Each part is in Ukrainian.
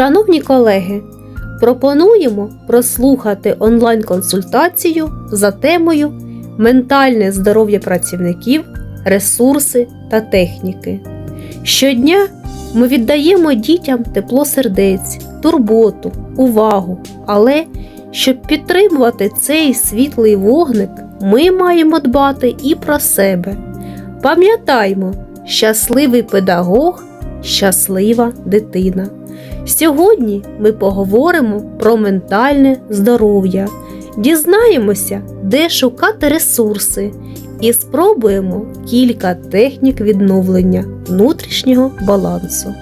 Шановні колеги, пропонуємо прослухати онлайн-консультацію за темою Ментальне здоров'я працівників, ресурси та техніки. Щодня ми віддаємо дітям тепло сердець, турботу, увагу, але щоб підтримувати цей світлий вогник, ми маємо дбати і про себе. Пам'ятаймо, щасливий педагог, щаслива дитина. Сьогодні ми поговоримо про ментальне здоров'я, дізнаємося, де шукати ресурси, і спробуємо кілька технік відновлення внутрішнього балансу.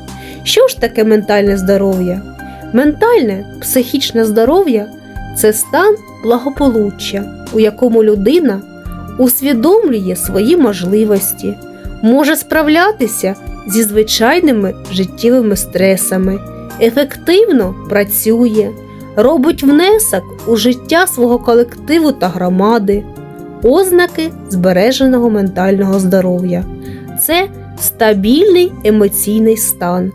Що ж таке ментальне здоров'я? Ментальне психічне здоров'я це стан благополуччя, у якому людина усвідомлює свої можливості, може справлятися зі звичайними життєвими стресами, ефективно працює, робить внесок у життя свого колективу та громади, ознаки збереженого ментального здоров'я. Це стабільний емоційний стан,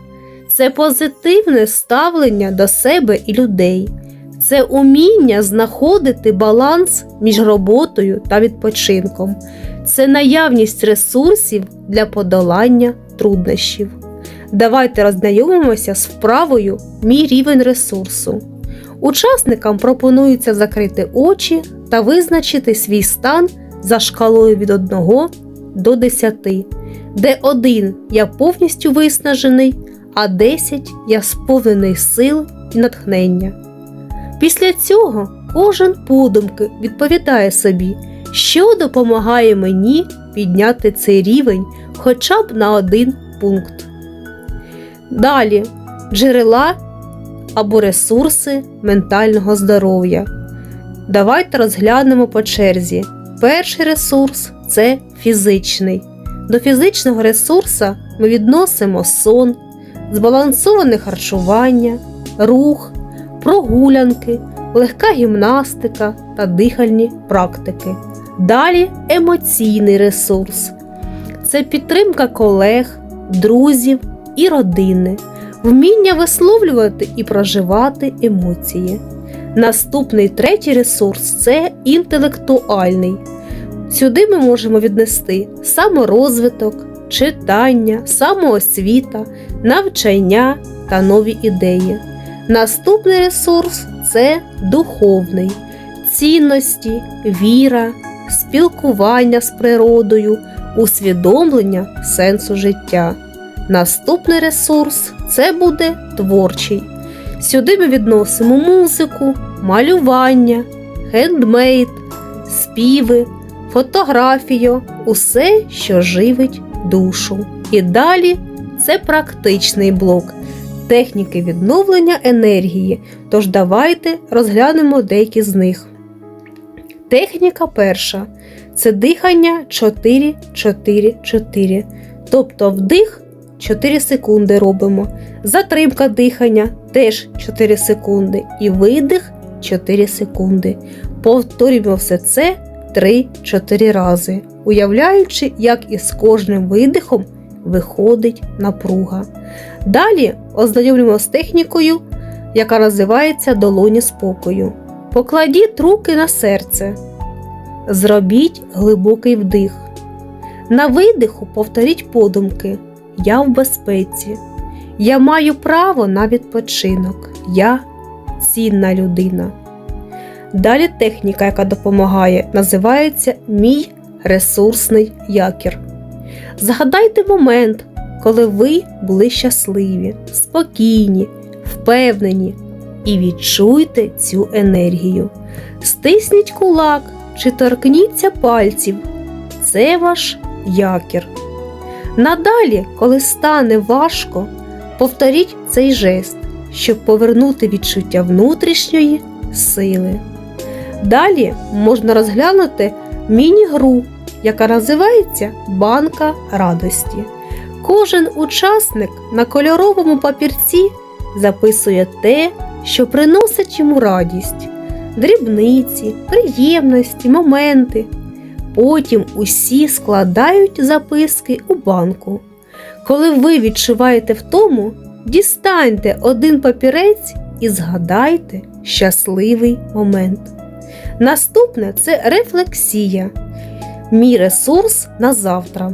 це позитивне ставлення до себе і людей. Це уміння знаходити баланс між роботою та відпочинком, це наявність ресурсів для подолання труднощів. Давайте роззнайомимося з вправою Мій рівень ресурсу. Учасникам пропонується закрити очі та визначити свій стан за шкалою від 1 до 10, де 1 я повністю виснажений, а 10 я сповнений сил і натхнення. Після цього кожен подумки відповідає собі, що допомагає мені підняти цей рівень хоча б на один пункт. Далі джерела або ресурси ментального здоров'я. Давайте розглянемо по черзі. Перший ресурс це фізичний. До фізичного ресурсу ми відносимо сон, збалансоване харчування, рух, прогулянки, легка гімнастика та дихальні практики. Далі емоційний ресурс це підтримка колег, друзів і родини, вміння висловлювати і проживати емоції. Наступний третій ресурс це інтелектуальний. Сюди ми можемо віднести саморозвиток, читання, самоосвіта, навчання та нові ідеї. Наступний ресурс це духовний, цінності, віра, спілкування з природою, усвідомлення сенсу життя. Наступний ресурс це буде творчий. Сюди ми відносимо музику, малювання, хендмейд, співи, фотографію, усе, що живить душу. І далі це практичний блок техніки відновлення енергії. Тож давайте розглянемо деякі з них. Техніка перша це дихання 4-4-4. Тобто вдих 4 секунди робимо. Затримка дихання теж 4 секунди. І видих 4 секунди. Повторюємо все це 3-4 рази, уявляючи, як із кожним видихом виходить напруга. Далі ознайомлюємо з технікою, яка називається долоні спокою. Покладіть руки на серце. Зробіть глибокий вдих. На видиху повторіть подумки. Я в безпеці. Я маю право на відпочинок. Я цінна людина. Далі техніка, яка допомагає, називається Мій ресурсний якір. Згадайте момент, коли ви були щасливі, спокійні, впевнені і відчуйте цю енергію. Стисніть кулак чи торкніться пальців. Це ваш якір. Надалі, коли стане важко, повторіть цей жест, щоб повернути відчуття внутрішньої сили. Далі можна розглянути міні-гру, яка називається Банка радості. Кожен учасник на кольоровому папірці записує те, що приносить йому радість, дрібниці, приємності, моменти. Потім усі складають записки у банку. Коли ви відчуваєте втому, Дістаньте один папірець і згадайте щасливий момент. Наступне це рефлексія. Мій ресурс на завтра.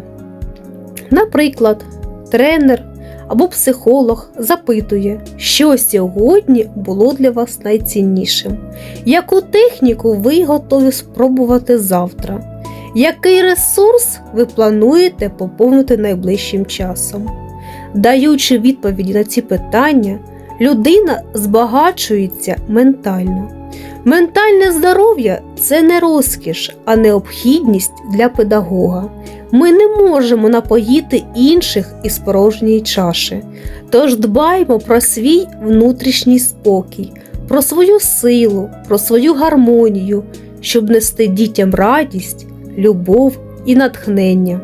Наприклад, тренер або психолог запитує, що сьогодні було для вас найціннішим, яку техніку ви готові спробувати завтра, який ресурс ви плануєте поповнити найближчим часом. Даючи відповіді на ці питання, людина збагачується ментально. Ментальне здоров'я це не розкіш, а необхідність для педагога. Ми не можемо напоїти інших із порожньої чаші. Тож дбаймо про свій внутрішній спокій, про свою силу, про свою гармонію, щоб нести дітям радість, любов і натхнення.